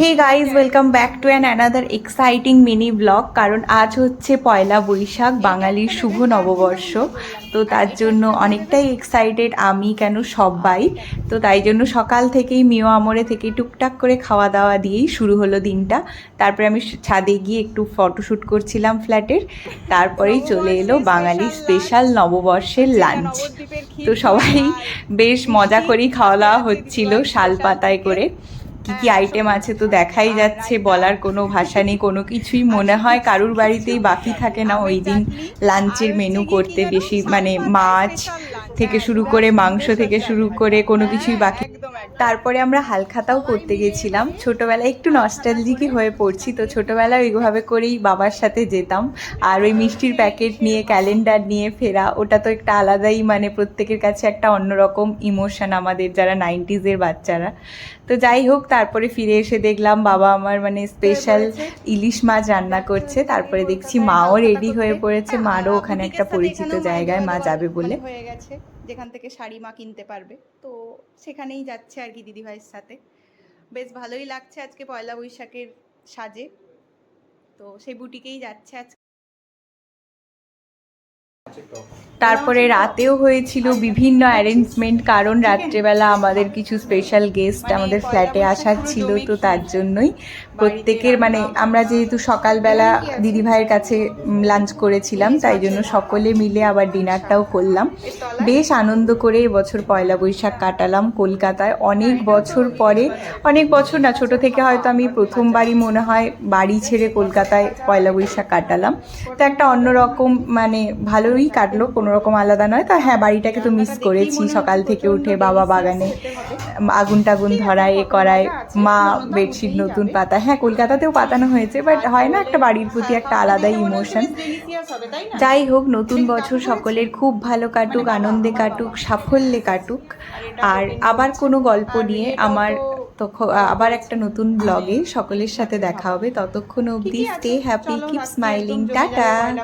Hey guys welcome back to an another exciting mini blog কারণ আজ হচ্ছে পয়লা বৈশাখ, বাঙালির শুভ নববর্ষ। তো তার জন্য অনেকটাই এক্সাইটেড আমি কেন সবাই। তো তাই জন্য সকাল থেকেই মিও আমরে থেকে টুকটাক করে খাওয়া দাওয়া দিয়েই শুরু হলো দিনটা। তারপরে আমি ছাদে গিয়ে একটু ফটোশ্যুট করছিলাম ফ্ল্যাটের। তারপরেই চলে এলো বাঙালির স্পেশাল নববর্ষের লাঞ্চ তো সবাই বেশ মজা করেই খাওয়া দাওয়া হচ্ছিল শাল পাতায় করে। কি কি আইটেম আছে তো দেখাই যাচ্ছে, বলার কোনো ভাষা নেই, কোনো কিছুই মনে হয় কারুর বাড়িতেই বাকি থাকে না। ওই দিন লাঞ্চের মেনু করতে বেশি মানে মাছ থেকে শুরু করে, মাংস থেকে শুরু করে কোনো কিছুই বাকি তারপরে আমরা হালখাতাও করতে গেছিলাম। ছোটোবেলায় একটু নস্টালজিকই হয়ে পড়ছি, তো ছোটোবেলায় ওইভাবে করেই বাবার সাথে যেতাম। আর ওই মিষ্টির প্যাকেট নিয়ে ক্যালেন্ডার নিয়ে ফেরা, ওটা তো একটা আলাদাই মানে প্রত্যেকের কাছে একটা অন্যরকম ইমোশন আমাদের, যারা নাইনটিজের বাচ্চারা। তো যাই হোক, তারপরে ফিরে এসে দেখলাম বাবা আমার মানে স্পেশাল ইলিশ মাছ রান্না করছে। তারপরে দেখছি মাও রেডি হয়ে পড়েছে। মারও ওখানে একটা পরিচিত জায়গায় মা যাবে বলে। হয়ে গেছে। যেখান থেকে শাড়ি মা কিনতে পারবে। তো সেখানেই যাচ্ছে আর কি দিদিভাইয়ের সাথে। বেশ ভালোই লাগছে আজকে পয়লা বৈশাখের সাজে। তো সেই বুটিকেই যাচ্ছে আজকে। তারপরে রাতেও হয়েছিল বিভিন্ন অ্যারেঞ্জমেন্ট কারণ রাত্রেবেলা আমাদের কিছু স্পেশাল গেস্ট আমাদের ফ্ল্যাটে আসার ছিল তো তার জন্যই। প্রত্যেকের মানে আমরা যেহেতু সকালবেলা দিদিভাইয়ের কাছে লাঞ্চ করেছিলাম তাই জন্য সকলে মিলে আবার ডিনারটাও করলাম। বেশ আনন্দ করে এবছর পয়লা বৈশাখ কাটালাম কলকাতায়। অনেক বছর পরে অনেক বছর না ছোট থেকে হয়তো আমি প্রথমবারই মনে হয় বাড়ি ছেড়ে কলকাতায় পয়লা বৈশাখ কাটালাম। তো একটা অন্যরকম মানে ভালোই কাটলো কোনো রকম আলাদা নয়। তা হ্যাঁ বাড়িটাকে তো মিস করেছি সকাল থেকে উঠে বাবা বাগানে আগুন টাগুন ধরায় এ করায় মা বেডশিট নতুন পাতা। হ্যাঁ কলকাতাতেও পাতানো হয়েছে বাট হয় না একটা বাড়ির প্রতি একটা আলাদাই ইমোশন যাই হোক নতুন বছর সকলের খুব ভালো কাটুক আনন্দে কাটুক সাফল্যে কাটুক। আর আবার কোনো গল্প নিয়ে আমার তখন আবার একটা নতুন ব্লগে সকলের সাথে দেখা হবে। ততক্ষণ অবধি stay happy keep smiling tata.